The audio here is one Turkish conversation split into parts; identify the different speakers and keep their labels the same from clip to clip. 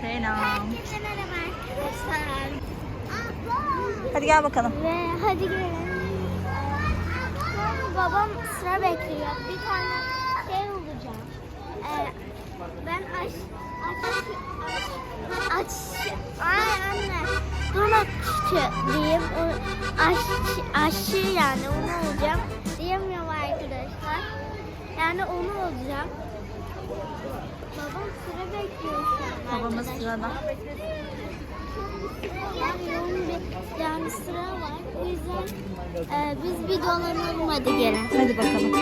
Speaker 1: Selam.
Speaker 2: Herkese merhaba arkadaşlar.
Speaker 1: Hadi gel bakalım.
Speaker 2: Ve hadi gelin. Babam sıra bekliyor. Bir tane şey olacağım. Ee, ben aç aç aç aç ay anne donatçı diyeyim aş aşçı yani onu olacağım diyemiyorum arkadaşlar yani onu olacağım babam sıra bekliyor arkadaşlar.
Speaker 1: sırada.
Speaker 2: Yani yoğun bir yani sıra var. O yüzden e, biz bir dolanalım hadi gelin.
Speaker 1: Hadi bakalım.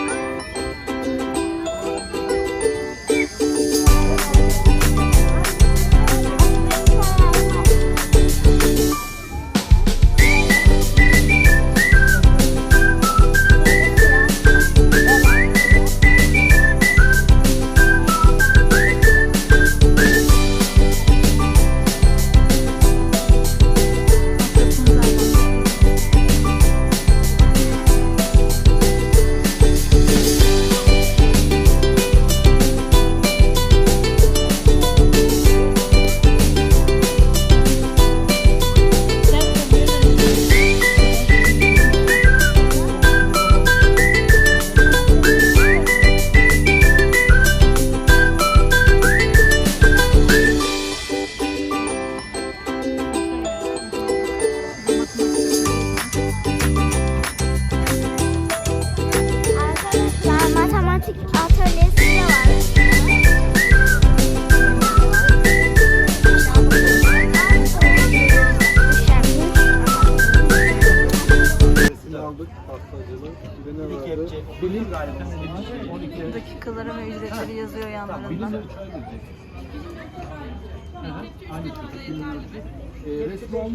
Speaker 3: Bilim
Speaker 1: Dakikaları ve ücretleri yazıyor yanlarında.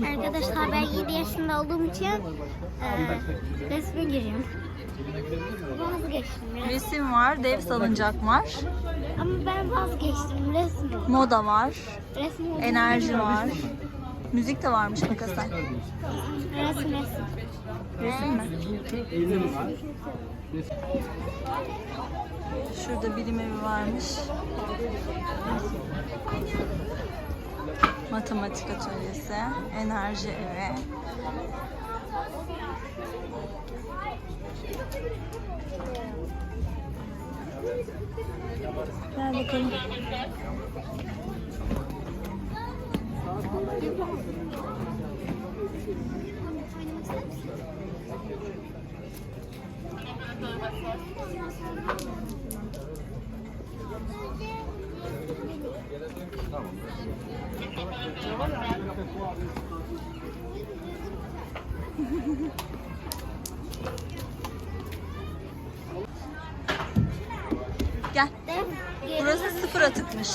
Speaker 2: Arkadaşlar ben 7 yaşında olduğum için e, resme giriyorum. Vazgeçtim ya.
Speaker 1: Resim var, dev salıncak var,
Speaker 2: Ama ben vazgeçtim resim. yok.
Speaker 1: moda var,
Speaker 2: Resim
Speaker 1: enerji var. Müzik de varmış bak Hasan.
Speaker 2: Resim
Speaker 1: Şurada bilim evi varmış. Matematik atölyesi, enerji evi. Gel bakalım. Gel. Burası sıfır atıkmış.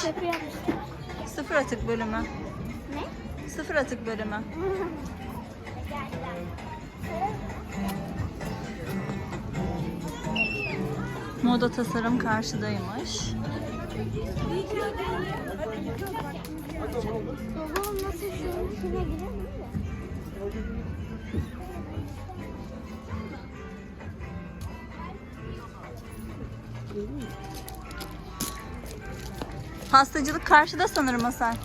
Speaker 1: Sıfır atık bölümü.
Speaker 2: Ne?
Speaker 1: Sıfır atık bölümü. Moda tasarım karşıdaymış.
Speaker 2: Babam nasıl şunun içine girer mi?
Speaker 1: Pastacılık karşıda sanırım Hasan.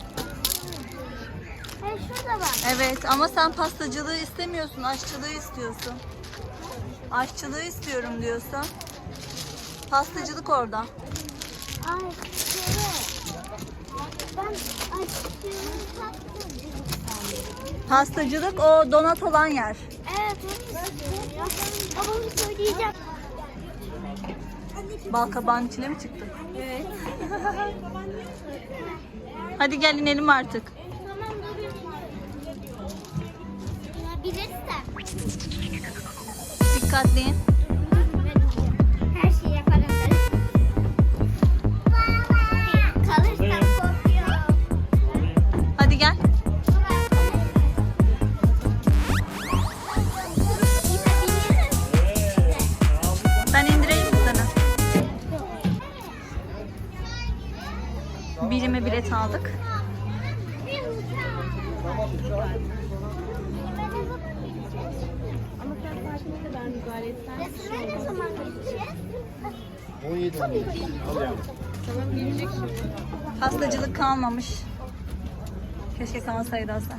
Speaker 2: Hey şurada bak.
Speaker 1: Evet ama sen pastacılığı istemiyorsun, aşçılığı istiyorsun. Aşçılığı istiyorum diyorsun. Pastacılık orada.
Speaker 2: Ay şöyle. Ben açtığımı taktım.
Speaker 1: Pastacılık o donat olan yer.
Speaker 2: Evet. Babamı söyleyeceğim.
Speaker 1: Bal kabağın içine mi çıktı? Evet. Hadi gel inelim artık.
Speaker 2: Tamam duruyorum. İnebilirsen.
Speaker 1: Dikkatli Birime bilet aldık.
Speaker 2: Resme ne zaman gideceğiz?
Speaker 3: 17
Speaker 1: Pastacılık kalmamış. Keşke kalsaydı Aslan.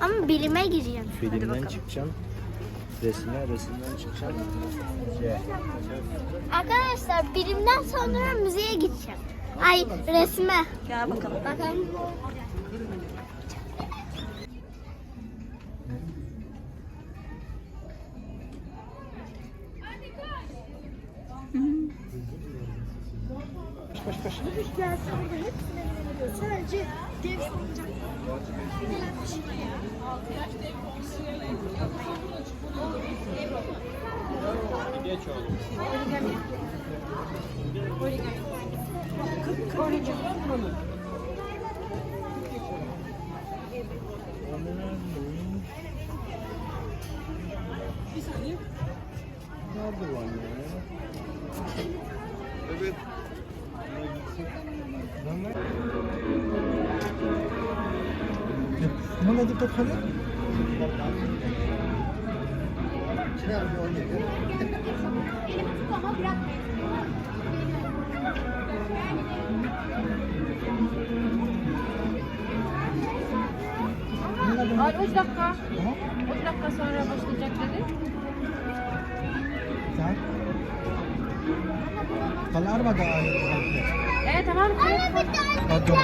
Speaker 2: Ama bilime gireceğim.
Speaker 4: Filmden çıkacaksın. Resme, resimden çıkacaksın. Şey.
Speaker 2: Arkadaşlar bilimden sonra müziğe gideceğim. Ay resme.
Speaker 1: Gel bakalım.
Speaker 2: Bakın. Sadece dev
Speaker 3: Geç oğlum.
Speaker 4: Nerede var ya?
Speaker 3: Evet.
Speaker 4: Mana di Tokyo?
Speaker 5: Ay 3 dakika. 3 dakika sonra başlayacak dedi.
Speaker 4: Sen? Kalar mı da
Speaker 5: Evet tamam.
Speaker 4: Pardon.